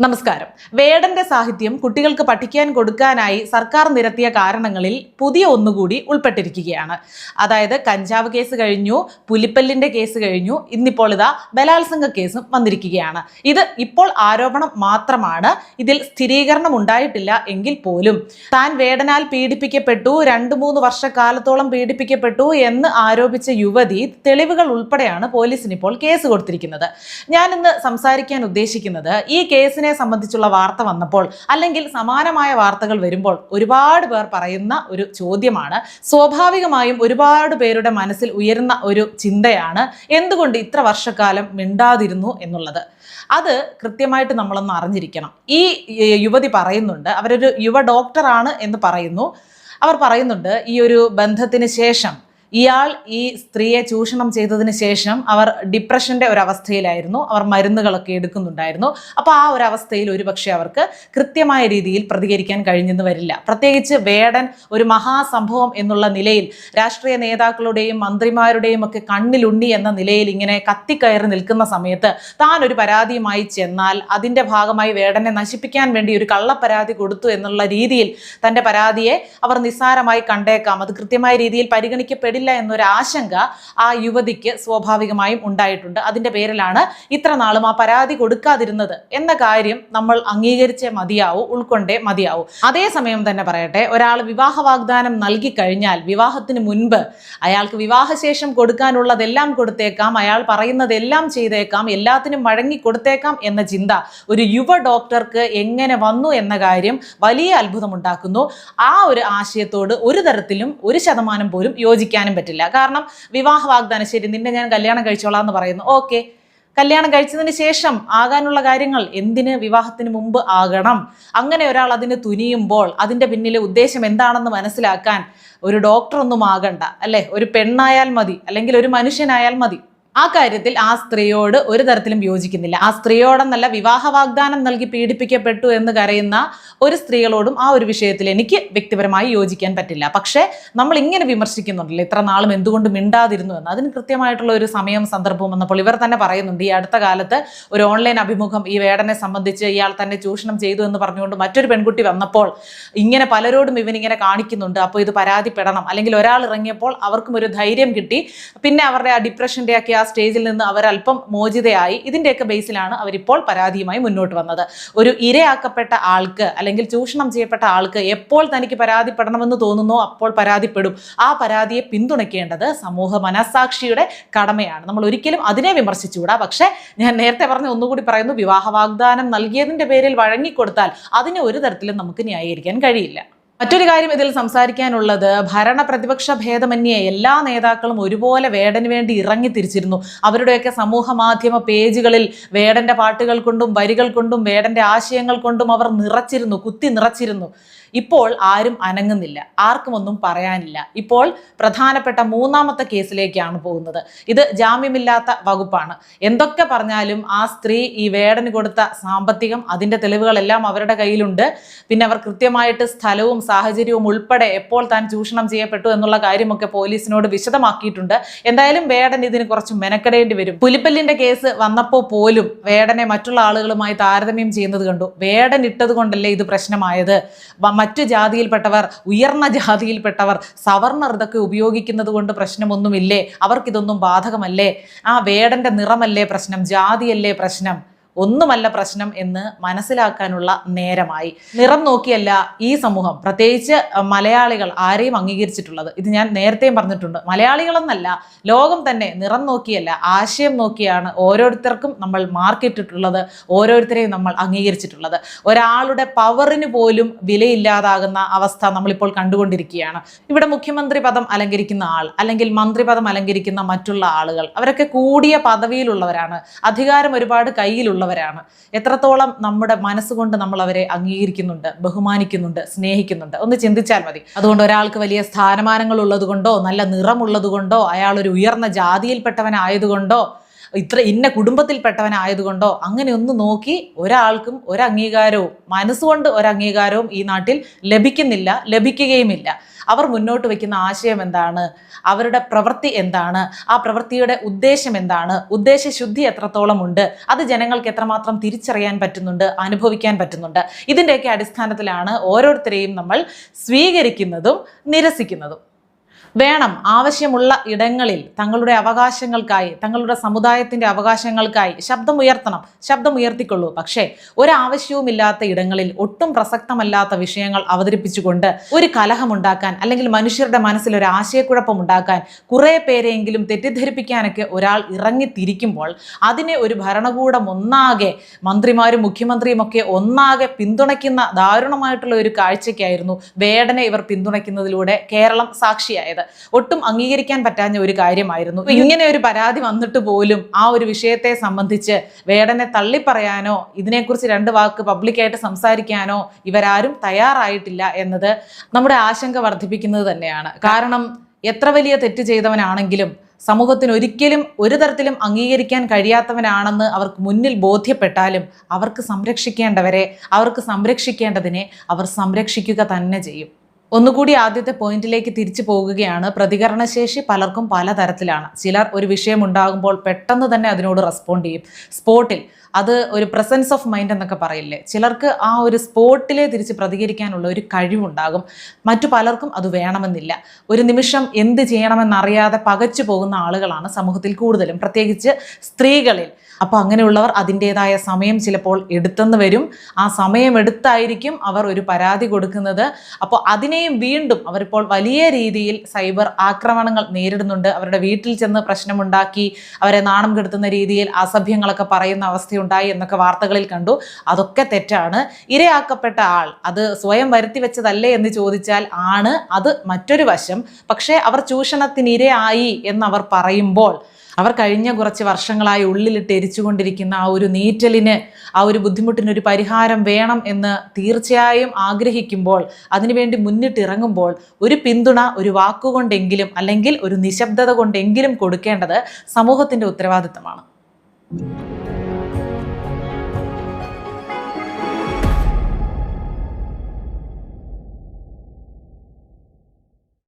നമസ്കാരം. വേടന്റെ സാഹിത്യം കുട്ടികൾക്ക് പഠിക്കാൻ കൊടുക്കാനായി സർക്കാർ നിരത്തിയ കാരണങ്ങളിൽ പുതിയ ഒന്നുകൂടി ഉൾപ്പെട്ടിരിക്കുകയാണ്. അതായത് കഞ്ചാവ് കേസ് കഴിഞ്ഞു പുലിപ്പല്ലിന്റെ കേസ് കഴിഞ്ഞു ഇന്നിപ്പോൾ ഇതാ ബലാത്സംഗ കേസും വന്നിരിക്കുകയാണ്. ഇത് ഇപ്പോൾ ആരോപണം മാത്രമാണ്. ഇതിൽ സ്ഥിരീകരണം ഉണ്ടായിട്ടില്ല എങ്കിൽ പോലും. താൻ വേടനാൽ പീഡിപ്പിക്കപ്പെട്ടു രണ്ടു മൂന്ന് വർഷക്കാലത്തോളം പീഡിപ്പിക്കപ്പെട്ടു എന്ന് ആരോപിച്ച യുവതി തെളിവുകൾ ഉൾപ്പെടെയാണ് പോലീസിന് ഇപ്പോൾ കേസ് കൊടുത്തിരിക്കുന്നത്. ഞാനിന്ന് സംസാരിക്കാൻ ഉദ്ദേശിക്കുന്നത് ഈ കേസിനെ സംബന്ധിച്ചുള്ള വാർത്ത വന്നപ്പോൾ അല്ലെങ്കിൽ സമാനമായ വാർത്തകൾ വരുമ്പോൾ ഒരുപാട് പേർ പറയുന്ന ഒരു ചോദ്യമാണ്. സ്വാഭാവികമായും ഒരുപാട് പേരുടെ മനസ്സിൽ ഉയരുന്ന ഒരു ചിന്തയാണ് എന്തുകൊണ്ട് ഇത്ര വർഷക്കാലം മിണ്ടാതിരുന്നു എന്നുള്ളത്. അത് കൃത്യമായിട്ട് നമ്മളൊന്ന് അറിഞ്ഞിരിക്കണം. ഈ യുവതി പറയുന്നുണ്ട് അവരൊരു യുവ ഡോക്ടറാണ് എന്ന് പറയുന്നു. അവർ പറയുന്നുണ്ട് ഈ ഒരു ബന്ധത്തിന് ശേഷം ഇയാൾ ഈ സ്ത്രീയെ ചൂഷണം ചെയ്തതിന് ശേഷം അവർ ഡിപ്രഷന്റെ ഒരു അവസ്ഥയിലായിരുന്നു അവർ മരുന്നുകളൊക്കെ എടുക്കുന്നുണ്ടായിരുന്നു. അപ്പോൾ ആ ഒരു അവസ്ഥയിൽ ഒരുപക്ഷെ അവർക്ക് കൃത്യമായ രീതിയിൽ പ്രതികരിക്കാൻ കഴിഞ്ഞെന്ന് വരില്ല. പ്രത്യേകിച്ച് വേടൻ ഒരു മഹാസംഭവം എന്നുള്ള നിലയിൽ രാഷ്ട്രീയ നേതാക്കളുടെയും മന്ത്രിമാരുടെയും ഒക്കെ കണ്ണിലുണ്ണി എന്ന നിലയിൽ ഇങ്ങനെ കത്തിക്കയറി നിൽക്കുന്ന സമയത്ത് താൻ ഒരു പരാതിയുമായി ചെന്നാൽ അതിന്റെ ഭാഗമായി വേടനെ നശിപ്പിക്കാൻ വേണ്ടി ഒരു കള്ളപ്പരാതി കൊടുത്തു എന്നുള്ള രീതിയിൽ തന്റെ പരാതിയെ അവർ നിസ്സാരമായി കണ്ടേക്കാം. അത് കൃത്യമായ രീതിയിൽ പരിഗണിക്കപ്പെടില്ല എന്നൊരു ആശങ്ക ആ യുവതിക്ക് സ്വാഭാവികമായും ഉണ്ടായിട്ടുണ്ട്. അതിന്റെ പേരിലാണ് ഇത്ര നാളും ആ പരാതി കൊടുക്കാതിരുന്നത് എന്ന കാര്യം നമ്മൾ അംഗീകരിച്ചേ മതിയാവൂ ഉൾക്കൊണ്ടേ മതിയാവൂ. അതേസമയം തന്നെ പറയട്ടെ ഒരാൾ വിവാഹ വാഗ്ദാനം നൽകി കഴിഞ്ഞാൽ വിവാഹത്തിന് മുൻപ് അയാൾക്ക് വിവാഹശേഷം കൊടുക്കാനുള്ളതെല്ലാം കൊടുത്തേക്കാം അയാൾ പറയുന്നതെല്ലാം ചെയ്തേക്കാം എല്ലാത്തിനും വഴങ്ങി കൊടുത്തേക്കാം എന്ന ചിന്ത ഒരു യുവ ഡോക്ടർക്ക് എങ്ങനെ വന്നു എന്ന കാര്യം വലിയ അത്ഭുതമുണ്ടാക്കുന്നു. ആ ഒരു ആശയത്തോട് ഒരു തരത്തിലും ഒരു ശതമാനം പോലും യോജിക്കാനും പറ്റില്ല. കാരണം വിവാഹ വാഗ്ദാനം ശരി നിന്നെ ഞാൻ കല്യാണം കഴിച്ചോളാം എന്ന് പറയുന്നു. ഓക്കെ. കല്യാണം കഴിച്ചതിന് ശേഷം ആകാനുള്ള കാര്യങ്ങൾ എന്തിന് വിവാഹത്തിന് മുമ്പ് ആകണം? അങ്ങനെ ഒരാൾ അതിന് തുനിയുമ്പോൾ അതിന്റെ പിന്നിലെ ഉദ്ദേശം എന്താണെന്ന് മനസ്സിലാക്കാൻ ഒരു ഡോക്ടറൊന്നും ആകണ്ട. അല്ലെ? ഒരു പെണ്ണായാൽ മതി അല്ലെങ്കിൽ ഒരു മനുഷ്യനായാൽ മതി. ആ കാര്യത്തിൽ ആ സ്ത്രീയോട് ഒരു തരത്തിലും യോജിക്കുന്നില്ല. ആ സ്ത്രീയോടെന്നല്ല വിവാഹ വാഗ്ദാനം നൽകി പീഡിപ്പിക്കപ്പെട്ടു എന്ന് കരയുന്ന ഒരു സ്ത്രീകളോടും ആ ഒരു വിഷയത്തിൽ എനിക്ക് വ്യക്തിപരമായി യോജിക്കാൻ പറ്റില്ല. പക്ഷേ നമ്മൾ ഇങ്ങനെ വിമർശിക്കുന്നുണ്ടല്ലോ ഇത്ര നാളും എന്തുകൊണ്ട് മിണ്ടാതിരുന്നു എന്ന്. അതിന് കൃത്യമായിട്ടുള്ള ഒരു സമയം സന്ദർഭവും വന്നപ്പോൾ ഇവർ തന്നെ പറയുന്നുണ്ട് ഈ അടുത്ത കാലത്ത് ഒരു ഓൺലൈൻ അഭിമുഖം ഈ വേടനെ സംബന്ധിച്ച് ഇയാൾ തന്നെ ചൂഷണം ചെയ്തു എന്ന് പറഞ്ഞുകൊണ്ട് മറ്റൊരു പെൺകുട്ടി വന്നപ്പോൾ ഇങ്ങനെ പലരോടും ഇവനിങ്ങനെ കാണിക്കുന്നുണ്ട് അപ്പോൾ ഇത് പരാതിപ്പെടണം. അല്ലെങ്കിൽ ഒരാൾ ഇറങ്ങിയപ്പോൾ അവർക്കും ഒരു ധൈര്യം കിട്ടി. പിന്നെ അവരുടെ ആ ഡിപ്രഷന്റെ ഒക്കെ സ്റ്റേജിൽ നിന്ന് അവർ അല്പം മോചിതയായി ഇതിന്റെയൊക്കെ ബേസിലാണ് അവരിപ്പോൾ പരാതിയുമായി മുന്നോട്ട് വന്നത്. ഒരു ഇരയാക്കപ്പെട്ട ആൾക്ക് അല്ലെങ്കിൽ ചൂഷണം ചെയ്യപ്പെട്ട ആൾക്ക് എപ്പോൾ തനിക്ക് പരാതിപ്പെടണമെന്ന് തോന്നുന്നോ അപ്പോൾ പരാതിപ്പെടും. ആ പരാതിയെ പിന്തുണയ്ക്കേണ്ടത് സമൂഹ മനസാക്ഷിയുടെ കടമയാണ്. നമ്മൾ ഒരിക്കലും അതിനെ വിമർശിച്ചുകൂടാ. പക്ഷേ ഞാൻ നേരത്തെ പറഞ്ഞ ഒന്നുകൂടി പറയുന്നു വിവാഹ വാഗ്ദാനം നൽകിയതിന്റെ പേരിൽ വഴങ്ങിക്കൊടുത്താൽ അതിനെ ഒരു തരത്തിലും നമുക്ക് ന്യായീകരിക്കാൻ കഴിയില്ല. മറ്റൊരു കാര്യം ഇതിൽ സംസാരിക്കാനുള്ളത് ഭരണ പ്രതിപക്ഷ ഭേദമന്യേ എല്ലാ നേതാക്കളും ഒരുപോലെ വേടന് വേണ്ടി ഇറങ്ങി തിരിച്ചിരുന്നു. അവരുടെയൊക്കെ സമൂഹ മാധ്യമ പേജുകളിൽ വേടന്റെ പാട്ടുകൾ കൊണ്ടും വരികൾ കൊണ്ടും വേടന്റെ ആശയങ്ങൾ കൊണ്ടും അവർ നിറച്ചിരുന്നു കുത്തി നിറച്ചിരുന്നു. ഇപ്പോൾ ആരും അനങ്ങുന്നില്ല ആർക്കും ഒന്നും പറയാനില്ല. ഇപ്പോൾ പ്രധാനപ്പെട്ട മൂന്നാമത്തെ കേസിലേക്കാണ് പോകുന്നത്. ഇത് ജാമ്യമില്ലാത്ത വകുപ്പാണ്. എന്തൊക്കെ പറഞ്ഞാലും ആ സ്ത്രീ ഈ വേടന് കൊടുത്ത സാമ്പത്തികം അതിന്റെ തെളിവുകളെല്ലാം അവരുടെ കയ്യിലുണ്ട്. പിന്നെ അവർ കൃത്യമായിട്ട് സ്ഥലവും സാഹചര്യവും ഉൾപ്പെടെ എപ്പോൾ താൻ ചൂഷണം ചെയ്യപ്പെട്ടു എന്നുള്ള കാര്യമൊക്കെ പോലീസിനോട് വിശദമാക്കിയിട്ടുണ്ട്. എന്തായാലും വേടൻ ഇതിന് കുറച്ച് മെനക്കെടേണ്ടി വരും. പുലിപ്പല്ലിന്റെ കേസ് വന്നപ്പോൾ പോലും വേടനെ മറ്റുള്ള ആളുകളുമായി താരതമ്യം ചെയ്യുന്നത് കണ്ടു. വേടൻ ഇട്ടത് കൊണ്ടല്ലേ ഇത് പ്രശ്നമായത്? മറ്റു ജാതിയിൽപ്പെട്ടവർ ഉയർന്ന ജാതിയിൽപ്പെട്ടവർ സവർണർ ഇതൊക്കെ ഉപയോഗിക്കുന്നത് കൊണ്ട് പ്രശ്നമൊന്നുമില്ലേ? അവർക്കിതൊന്നും ബാധകമല്ലേ? ആ വേടന്റെ നിറമല്ലേ പ്രശ്നം? ജാതിയല്ലേ പ്രശ്നം? ഒന്നുമല്ല പ്രശ്നം എന്ന് മനസ്സിലാക്കാനുള്ള നേരമായി. നിറം നോക്കിയല്ല ഈ സമൂഹം. പ്രത്യേകിച്ച് മലയാളികൾ ആരെയും അംഗീകരിച്ചിട്ടുള്ളത്. ഇത് ഞാൻ നേരത്തെയും പറഞ്ഞിട്ടുണ്ട്. മലയാളികളെന്നല്ല ലോകം തന്നെ നിറം നോക്കിയല്ല ആശയം നോക്കിയാണ് ഓരോരുത്തർക്കും നമ്മൾ മാർക്കിട്ടിട്ടുള്ളത് ഓരോരുത്തരെയും നമ്മൾ അംഗീകരിച്ചിട്ടുള്ളത്. ഒരാളുടെ പവറിന് പോലും വിലയില്ലാതാകുന്ന അവസ്ഥ നമ്മളിപ്പോൾ കണ്ടുകൊണ്ടിരിക്കുകയാണ്. ഇവിടെ മുഖ്യമന്ത്രി പദം അലങ്കരിക്കുന്ന ആൾ അല്ലെങ്കിൽ മന്ത്രി പദം അലങ്കരിക്കുന്ന മറ്റുള്ള ആളുകൾ അവരൊക്കെ കൂടിയ പദവിയിലുള്ളവരാണ്. അധികാരം ഒരുപാട് കയ്യിലുള്ളവരാണ് എത്രത്തോളം നമ്മുടെ മനസ്സുകൊണ്ട് നമ്മൾ അവരെ അംഗീകരിക്കുന്നുണ്ട് ബഹുമാനിക്കുന്നുണ്ട് സ്നേഹിക്കുന്നുണ്ട് ഒന്ന് ചിന്തിച്ചാൽ മതി. അതുകൊണ്ട് ഒരാൾക്ക് വലിയ സ്ഥാനമാനങ്ങൾ ഉള്ളത് കൊണ്ടോ നല്ല നിറമുള്ളത് കൊണ്ടോ അയാൾ ഒരു ഉയർന്ന ജാതിയിൽപ്പെട്ടവനായതുകൊണ്ടോ ഇത്ര ഇന്ന കുടുംബത്തിൽപ്പെട്ടവനായതുകൊണ്ടോ അങ്ങനെ ഒന്ന് നോക്കി ഒരാൾക്കും ഒരംഗീകാരവും മനസ്സുകൊണ്ട് ഒരംഗീകാരവും ഈ നാട്ടിൽ ലഭിക്കുന്നില്ല ലഭിക്കുകയുമില്ല. അവർ മുന്നോട്ട് വയ്ക്കുന്ന ആശയം എന്താണ്? അവരുടെ പ്രവൃത്തി എന്താണ്? ആ പ്രവൃത്തിയുടെ ഉദ്ദേശം എന്താണ്? ഉദ്ദേശശുദ്ധി എത്രത്തോളം ഉണ്ട്? അത് ജനങ്ങൾക്ക് എത്രമാത്രം തിരിച്ചറിയാൻ പറ്റുന്നുണ്ട് അനുഭവിക്കാൻ പറ്റുന്നുണ്ട്? ഇതിന്റെയൊക്കെ അടിസ്ഥാനത്തിലാണ് ഓരോരുത്തരെയും നമ്മൾ സ്വീകരിക്കുന്നതും നിരസിക്കുന്നതും. വേണം ആവശ്യമുള്ള ഇടങ്ങളിൽ തങ്ങളുടെ അവകാശങ്ങൾക്കായി തങ്ങളുടെ സമുദായത്തിന്റെ അവകാശങ്ങൾക്കായി ശബ്ദം ഉയർത്തണം ശബ്ദം ഉയർത്തിക്കൊള്ളൂ. പക്ഷേ ഒരാവശ്യവുമില്ലാത്ത ഇടങ്ങളിൽ ഒട്ടും പ്രസക്തമല്ലാത്ത വിഷയങ്ങൾ അവതരിപ്പിച്ചുകൊണ്ട് ഒരു കലഹമുണ്ടാക്കാൻ അല്ലെങ്കിൽ മനുഷ്യരുടെ മനസ്സിൽ ഒരു ആശയക്കുഴപ്പം ഉണ്ടാക്കാൻ കുറേ പേരെയെങ്കിലും തെറ്റിദ്ധരിപ്പിക്കാനൊക്കെ ഒരാൾ ഇറങ്ങിത്തിരിക്കുമ്പോൾ അതിനെ ഒരു ഭരണകൂടം ഒന്നാകെ മന്ത്രിമാരും മുഖ്യമന്ത്രിയും ഒക്കെ ഒന്നാകെ പിന്തുണയ്ക്കുന്ന ദാരുണമായിട്ടുള്ള ഒരു കാഴ്ചയ്ക്കായിരുന്നു വേടനെ ഇവർ പിന്തുണയ്ക്കുന്നതിലൂടെ കേരളം സാക്ഷിയായത്. ഒട്ടും അംഗീകരിക്കാൻ പറ്റാഞ്ഞ ഒരു കാര്യമായിരുന്നു. ഇങ്ങനെ ഒരു പരാതി വന്നിട്ട് പോലും ആ ഒരു വിഷയത്തെ സംബന്ധിച്ച് വേടനെ തള്ളിപ്പറയാനോ ഇതിനെക്കുറിച്ച് രണ്ട് വാക്ക് പബ്ലിക്കായിട്ട് സംസാരിക്കാനോ ഇവരാരും തയ്യാറായിട്ടില്ല എന്നത് നമ്മുടെ ആശങ്ക വർദ്ധിപ്പിക്കുന്നത് തന്നെയാണ്. കാരണം എത്ര വലിയ തെറ്റ് ചെയ്തവനാണെങ്കിലും സമൂഹത്തിന് ഒരിക്കലും ഒരു തരത്തിലും അംഗീകരിക്കാൻ കഴിയാത്തവനാണെന്ന് അവർക്ക് മുന്നിൽ ബോധ്യപ്പെട്ടാലും അവർക്ക് സംരക്ഷിക്കേണ്ടവരെ അവർക്ക് സംരക്ഷിക്കേണ്ടതിനെ അവർ സംരക്ഷിക്കുക തന്നെ ചെയ്യും. ഒന്നുകൂടി ആദ്യത്തെ പോയിന്റിലേക്ക് തിരിച്ചു പോകുകയാണ്. പ്രതികരണശേഷി പലർക്കും പലതരത്തിലാണ്. ചിലർ ഒരു വിഷയം ഉണ്ടാകുമ്പോൾ പെട്ടെന്ന് തന്നെ അതിനോട് റെസ്പോണ്ട് ചെയ്യും. സ്പോട്ടിൽ അത് ഒരു പ്രസൻസ് ഓഫ് മൈൻഡ് എന്നൊക്കെ പറയില്ലേ? ചിലർക്ക് ആ ഒരു സ്പോട്ടിലെ തിരിച്ച് പ്രതികരിക്കാനുള്ള ഒരു കഴിവുണ്ടാകും. മറ്റു പലർക്കും അത് വേണമെന്നില്ല. ഒരു നിമിഷം എന്ത് ചെയ്യണമെന്നറിയാതെ പകച്ചു പോകുന്ന ആളുകളാണ് സമൂഹത്തിൽ കൂടുതലും. പ്രത്യേകിച്ച് സ്ത്രീകളിൽ. അപ്പോൾ അങ്ങനെയുള്ളവർ അതിന്റേതായ സമയം ചിലപ്പോൾ എടുത്തെന്ന് വരും. ആ സമയം എടുത്തായിരിക്കും അവർ ഒരു പരാതി കൊടുക്കുന്നത്. അപ്പോൾ അതിനെയും വീണ്ടും അവരിപ്പോൾ വലിയ രീതിയിൽ സൈബർ ആക്രമണങ്ങൾ നേരിടുന്നുണ്ട്. അവരുടെ വീട്ടിൽ ചെന്ന് പ്രശ്നമുണ്ടാക്കി അവരെ നാണം കെടുത്തുന്ന രീതിയിൽ അസഭ്യങ്ങളൊക്കെ പറയുന്ന അവസ്ഥയുണ്ടായി എന്നൊക്കെ വാർത്തകളിൽ കണ്ടു. അതൊക്കെ തെറ്റാണ്. ഇരയാക്കപ്പെട്ട ആൾ അത് സ്വയം വരുത്തി വെച്ചതല്ലേ എന്ന് ചോദിച്ചാൽ ആണ്. അത് മറ്റൊരു വശം. പക്ഷേ അവർ ചൂഷണത്തിനിരയായി എന്നവർ പറയുമ്പോൾ അവർ കഴിഞ്ഞ കുറച്ച് വർഷങ്ങളായി ഉള്ളിലിട്ട് എരിച്ചുകൊണ്ടിരിക്കുന്ന ആ ഒരു നീറ്റലിന് ആ ഒരു ബുദ്ധിമുട്ടിന് ഒരു പരിഹാരം വേണം എന്ന് തീർച്ചയായും ആഗ്രഹിക്കുമ്പോൾ അതിനുവേണ്ടി മുന്നിട്ടിറങ്ങുമ്പോൾ ഒരു പിന്തുണ ഒരു വാക്കുകൊണ്ടെങ്കിലും അല്ലെങ്കിൽ ഒരു നിശബ്ദത കൊണ്ടെങ്കിലും കൊടുക്കേണ്ടത് സമൂഹത്തിന്റെ ഉത്തരവാദിത്തമാണ്.